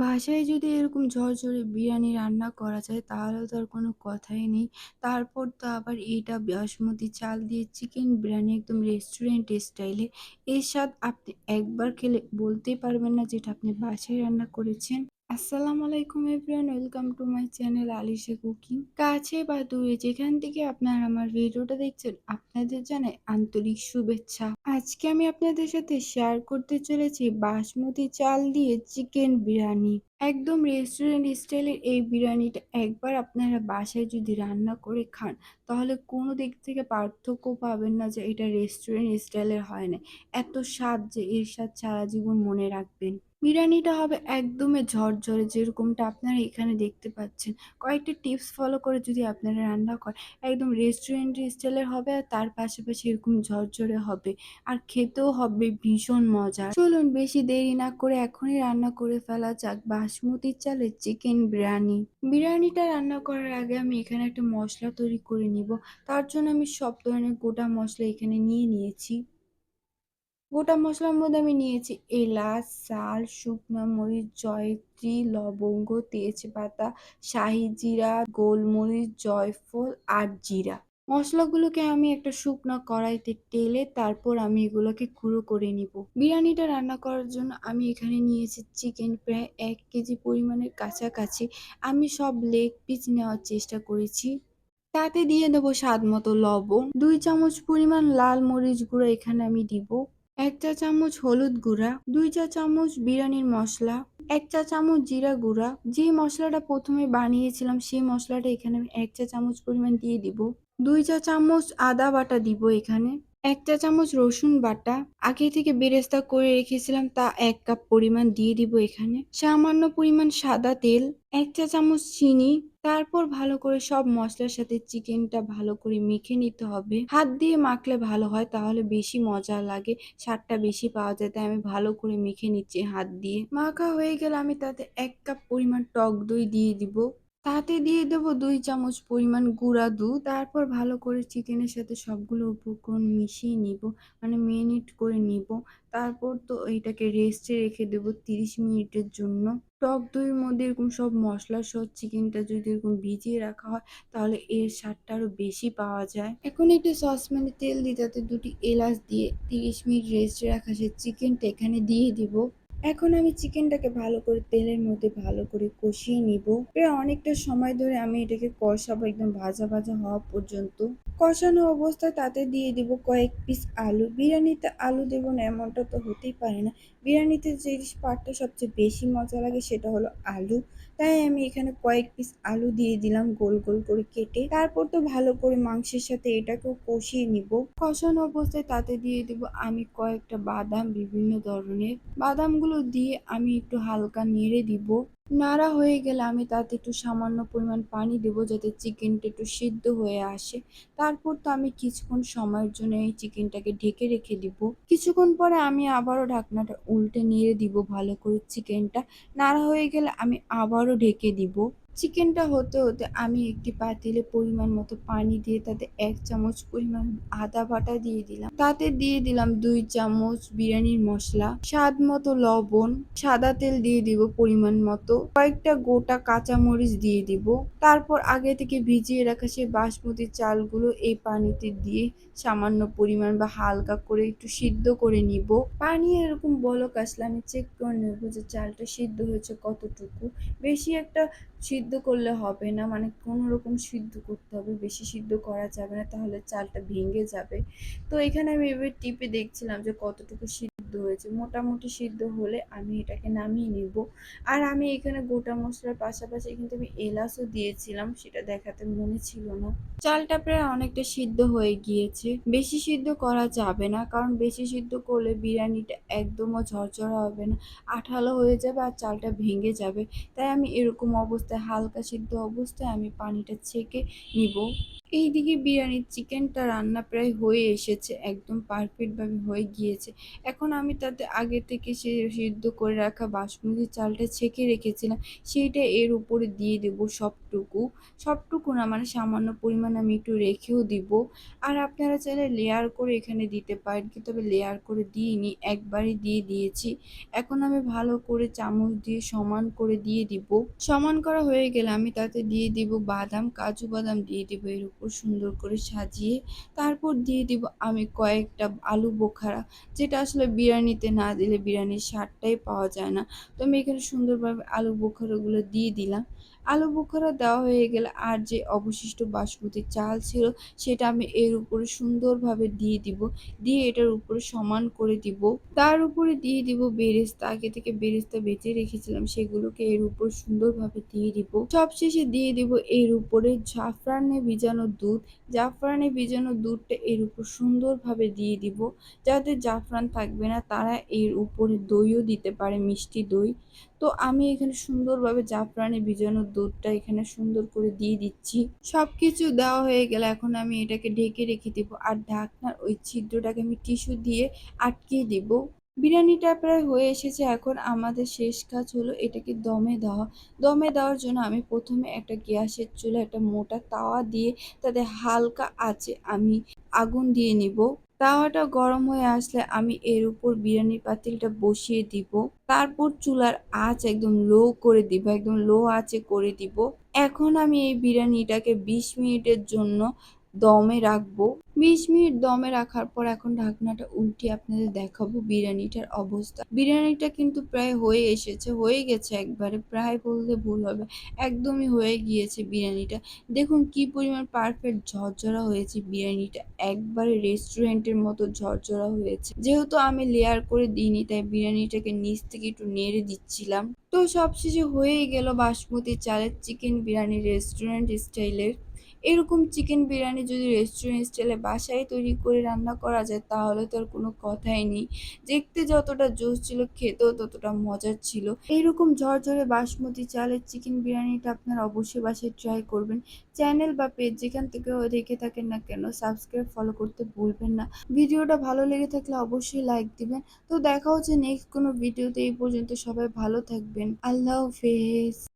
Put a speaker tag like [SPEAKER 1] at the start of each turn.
[SPEAKER 1] বাসায় যদি এরকম ঝরঝরে বিরিয়ানি রান্না করা যায়, তাহলে তো আর কোনো কথাই নেই। তারপর তো আবার এইটা বাসমতি চাল দিয়ে চিকেন বিরিয়ানি একদম রেস্টুরেন্ট স্টাইলে। এর স্বাদ আপনি একবার খেলে বলতেই পারবেন না যেটা আপনি বাসায় রান্না করেছেন। আসসালামু আলাইকুম everyone, welcome to my channel Alisha cooking. কাছে বা দূরে যেখান থেকে আপনারা আমার ভিডিওটা দেখছেন, আপনাদের জানাই আন্তরিক শুভেচ্ছা। আজকে আমি আপনাদের সাথে শেয়ার করতে চলেছি বাসমতি চাল দিয়ে চিকেন বিরিয়ানি। একদম রেস্টুরেন্ট স্টাইলের এই বিরিয়ানিটা একবার আপনারা বাসায় যদি রান্না করে খান, তাহলে কোনো দিক থেকে পার্থক্য পাবেন না যে এটা রেস্টুরেন্ট স্টাইলের হয় না। এত স্বাদ যে এর স্বাদ সারা জীবন মনে রাখবেন। বিরিয়ানিটা হবে একদমই ঝরঝরে যেরকমটা আপনারা এখানে দেখতে পাচ্ছেন। কয়েকটা টিপস ফলো করে যদি আপনারা রান্না করেন, একদম রেস্টুরেন্ট স্টাইলের হবে আর তার পাশাপাশি এরকম ঝরঝরে হবে। আর খেতেও হবে ভীষণ মজার। চলুন বেশি দেরি না করে এখনই রান্না করে ফেলা যাক বাসমতি চালের চিকেন বিরিয়ানি। বিরিয়ানিটা রান্না করার আগে আমি এখানে একটা মশলা তৈরি করে নিব। তার জন্য আমি সব ধরনের গোটা মশলা এখানে নিয়ে নিয়েছি। গোটা মশলার মধ্যে আমি নিয়েছি এলাচ চাল শুকনো মরিচ, জয়ত্রী, লবঙ্গ, তেজপাতা, শাহি জিরা, গোলমরিচ, জয়ফল আর জিরা। মশলাগুলোকে আমি একটা শুকনো কড়াইতে টেলে তারপর আমি এগুলোকে গুঁড়ো করে নিব। বিরিয়ানিটা রান্না করার জন্য আমি এখানে নিয়েছি চিকেন প্রায় এক কেজি পরিমাণের কাছাকাছি। আমি সব লেগ পিস নেওয়ার চেষ্টা করেছি। তাতে দিয়ে দেবো স্বাদ মতো লবণ। দুই চামচ পরিমাণ লাল মরিচ গুঁড়ো এখানে আমি দিব। এক চা চামচ হলুদ গুঁড়া, দুই চা চামচ বিরিয়ানির মশলা, এক চা চামচ জিরা গুঁড়া। যে মশলাটা প্রথমে বানিয়েছিলাম, সেই মশলাটা এখানে আমি এক চা চামচ পরিমাণ দিয়ে দিব। দুই চা চামচ আদা বাটা দিব এখানে। এক চা চামচ রসুন বাটা আগে থেকে বেরেস্তা করে রেখেছিলাম, তা এক কাপ পরিমাণ দিয়ে দিব এখানে। সামান্য পরিমাণ সাদা তেল এক চা চামচ চিনি, তারপর ভালো করে সব মশলার সাথে চিকেনটা ভালো করে মেখে নিতে হবে। হাত দিয়ে মাখলে ভালো হয়, তাহলে বেশি মজা লাগে, স্বাদটা বেশি পাওয়া যায়, তাই আমি ভালো করে মেখে নিচ্ছি হাত দিয়ে। মাখা হয়ে গেলে আমি তাতে এক কাপ পরিমাণ টক দই দিয়ে দিব। তাতে দিয়ে দেবো দুই চামচ পরিমাণ গুঁড়া দুধ, তারপর ভালো করে চিকেনের সাথে সবগুলো উপকরণ মিশিয়ে নিব মানে মেরিনেট করে নিব। তারপর তো এইটাকে রেস্টে রেখে দেবো তিরিশ মিনিটের জন্য। টক দইয়ের মধ্যে এরকম সব মশলা সহ চিকেনটা যদি এরকম ভিজিয়ে রাখা হয়, তাহলে এর স্বাদটা আরও বেশি পাওয়া যায়। এখন একটি সসপ্যানে তেল দিয়ে তাতে দুটি এলাচ দিয়ে তিরিশ মিনিট রেস্টে রাখা সে চিকেনটা এখানে দিয়ে দিব। এখন আমি চিকেনটাকে ভালো করে, তেলের মধ্যে ভালো করে কষিয়ে নিব। প্রায় অনেকটা সময় ধরে আমি এটাকে কষাবো, একদম ভাজা ভাজা হওয়া পর্যন্ত। কষানো অবস্থায় তাতে দিয়ে দিব কয়েক পিস আলু। বিরিয়ানিতে আলু দেবো না, এমনটা তো হতেই পারে না। বিরিয়ানিতে যে পার্টটা সবচেয়ে বেশি মজা লাগে সেটা হলো আলু। তাই আমি এখানে কয়েক পিস আলু দিয়ে দিলাম গোল গোল করে কেটে। তারপর তো ভালো করে মাংসের সাথে এটাকেও কষিয়ে নিব। কষানো অবস্থায় তাতে দিয়ে দিব আমি কয়েকটা বাদাম, বিভিন্ন ধরনের। বাদামগুলো দিয়ে আমি একটু হালকা নেড়ে দিব। নাড়া হয়ে গেলে আমি তাতে একটু সামান্য পরিমাণ পানি দেবো যাতে চিকেনটা একটু সিদ্ধ হয়ে আসে। তারপর তো আমি কিছুক্ষণ সময়ের জন্য এই চিকেনটাকে ঢেকে রেখে দিব। কিছুক্ষণ পরে আমি আবারও ঢাকনাটা উল্টে নেড়ে দিব ভালো করে চিকেনটা। নাড়া হয়ে গেলে আমি আবারও ঢেকে দিব। চিকেনটা হতে হতে আমি একটি পাতিলে পরিমাণ মতো পানি দিয়ে তাতে এক চামচ পরিমাণ আদা বাটা দিয়ে দিলাম। তাতে দিয়ে দিলাম দুই চামচ বিরিয়ানির মশলা, স্বাদ মতো লবণ, সাদা তেল দিয়ে দিব পরিমাণ মতো, কয়েকটা গোটা কাঁচা মরিচ দিয়ে দিব। তারপর আগে থেকে ভিজিয়ে রাখা সেই বাসমতি চালগুলো এই পানিতে দিয়ে সামান্য পরিমাণ বা হালকা করে একটু সিদ্ধ করে নিব। পানি এরকম বলক আসলে আমি চেক করে নেব যে চালটা সিদ্ধ হয়েছে কতটুকু। বেশি একটা সিদ্ধ করলে হবে না মানে কোনো রকম সিদ্ধ করতে হবে, বেশি সিদ্ধ করা যাবে না, তাহলে চালটা ভেঙে যাবে। তো এখানে আমি এবার টিপে দেখছিলাম যে কতটুকু সিদ্ধ হয়েছে। মোটামুটি সিদ্ধ হলে আমি এটাকে নামিয়ে নিব। আর আমি এখানে গোটা মশলার পাশাপাশি কিন্তু আমি এলাচও দিয়েছিলাম, সেটা দেখাতে মনে ছিল না। চালটা প্রায় অনেকটা সিদ্ধ হয়ে গিয়েছে। বেশি সিদ্ধ করা যাবে না, কারণ বেশি সিদ্ধ করলে বিরিয়ানিটা একদমও ঝরঝরা হবে না, আঠালো হয়ে যাবে আর চালটা ভেঙে যাবে। তাই আমি এরকম অবস্থায় হালকা সিদ্ধ অবস্থায় আমি পানিটা ছেঁকে নিব। এইদিকে বিরিয়ানির চিকেনটা রান্না প্রায় হয়ে এসেছে, একদম পারফেক্টভাবে হয়ে গিয়েছে। এখন আমি তাতে আগে থেকে সে সিদ্ধ করে রাখা বাসমতি চালটা ছেঁকে রেখেছিলাম, সেইটা এর উপরে দিয়ে দেবো সবটুকু। সবটুকু না মানে সামান্য পরিমাণ আমি একটু রেখেও দিব। আর আপনারা চাইলে লেয়ার করে এখানে দিতে পারেন, কিন্তু আমি লেয়ার করে দিইনি, একবারই দিয়ে দিয়েছি। এখন আমি ভালো করে চামচ দিয়ে সমান করে দিয়ে দিব। সমান করা হয়ে গেলে আমি তাতে দিয়ে দিব বাদাম, কাজু বাদাম দিয়ে দিব এর উপর সুন্দর করে সাজিয়ে তারপর দিয়ে দিব আমি কয়েকটা আলু বোখারা, যেটা আসলে বিরিয়ানিতে না দিলে বিরিয়ানির স্বাদটাই পাওয়া যায় না। তো আমি এখানে সুন্দরভাবে আলু বোখারাগুলো দিয়ে দিলাম। আলু বোখারা দেওয়া হয়ে গেলে আর যে অবশিষ্ট বাসমতি চাল ছিল, সেটা আমি এর উপরে সুন্দরভাবে দিয়ে দিব। দিয়ে এটার উপরে সমান করে দিব। তার উপরে দিয়ে দিব বেরেস্তা। আগে থেকে বেরেস্তা বেঁচে রেখেছিলাম, সেগুলোকে এর উপর সুন্দরভাবে দিয়ে দিব। সবশেষে দিয়ে দিব এর উপরে জাফরানে ভিজানো দুধ জাফরানে ভিজানো দুধটা এর উপর সুন্দরভাবে দিয়ে দিব। যাদের জাফরান থাকবে না, তারা এর উপরে দইও দিতে পারে, মিষ্টি দই। তো আমি এখানে সুন্দরভাবে জাফরানে ভিজানো দুধটা এখানে সুন্দর করে দিয়ে দিচ্ছি। সব কিছু দেওয়া হয়ে গেলে এখন আমি এটাকে ঢেকে রেখে দিব। আর ঢাকনার ওই ছিদ্রটাকে আমি টিস্যু দিয়ে আটকে দিব। বিরিয়ানিটা প্রায় হয়ে এসেছে, এখন আমাদের শেষ কাজ হলো এটাকে দমে দেওয়া। দমে দেওয়ার জন্য আমি প্রথমে একটা গ্যাসের চুলা একটা মোটা তাওয়া দিয়ে তাতে হালকা আঁচে আমি আগুন দিয়ে নিব। তাওয়াটা গরম হয়ে আসলে আমি এর উপর বিরিয়ানির পাতিলটা বসিয়ে দিব। তারপর চুলার আঁচ একদম লো করে দিব, একদম লো আঁচে করে দিব। এখন আমি এই বিরিয়ানিটাকে বিশ মিনিটের জন্য দমে রাখব। বিশ মিনিট দমে রাখার পর এখন ঢাকনাটা উল্টিয়ে আপনাদের দেখাবো বিরিয়ানিটার অবস্থা। বিরিয়ানিটা কিন্তু প্রায় হয়ে এসেছে, হয়ে গেছে একবারে, প্রায় বললে ভুল হবে। একদমই হয়ে গিয়েছে বিরিয়ানিটা। দেখুন কি পরিমাণ পারফেক্ট ঝরঝরা হয়েছে বিরিয়ানিটা। একবারে রেস্টুরেন্টের মতো ঝরঝরা হয়েছে। যেহেতু আমি লেয়ার করে দিইনি, তাই বিরিয়ানিটাকে নিচ থেকে একটু নেড়ে দিচ্ছিলাম। তো সবশেষে হয়েই গেল বাসমতি চালের চিকেন বিরিয়ানি রেস্টুরেন্ট স্টাইলের এরকম চিকেন বিরিয়ানি যদি রেস্টুরেন্ট স্টাইলে বাসায় তৈরি করে রান্না করা যায়, তাহলে তো আর কোনো কথাই নেই। দেখতে যতটা জোস ছিল, খেতেও ততটা মজার ছিল। এইরকম ঝরঝরে বাসমতি চালের চিকেন বিরিয়ানিটা আপনারা অবশ্যই বাসায় ট্রাই করবেন। চ্যানেল বা পেজ যেখান থেকে দেখে থাকেন না কেন সাবস্ক্রাইব ফলো করতে ভুলবেন না। ভিডিওটা ভালো লেগে থাকলে অবশ্যই লাইক দিবেন। তো দেখা হচ্ছে নেক্সট কোনো ভিডিওতে এই পর্যন্ত সবাই ভালো থাকবেন। আল্লাহ হাফেজ।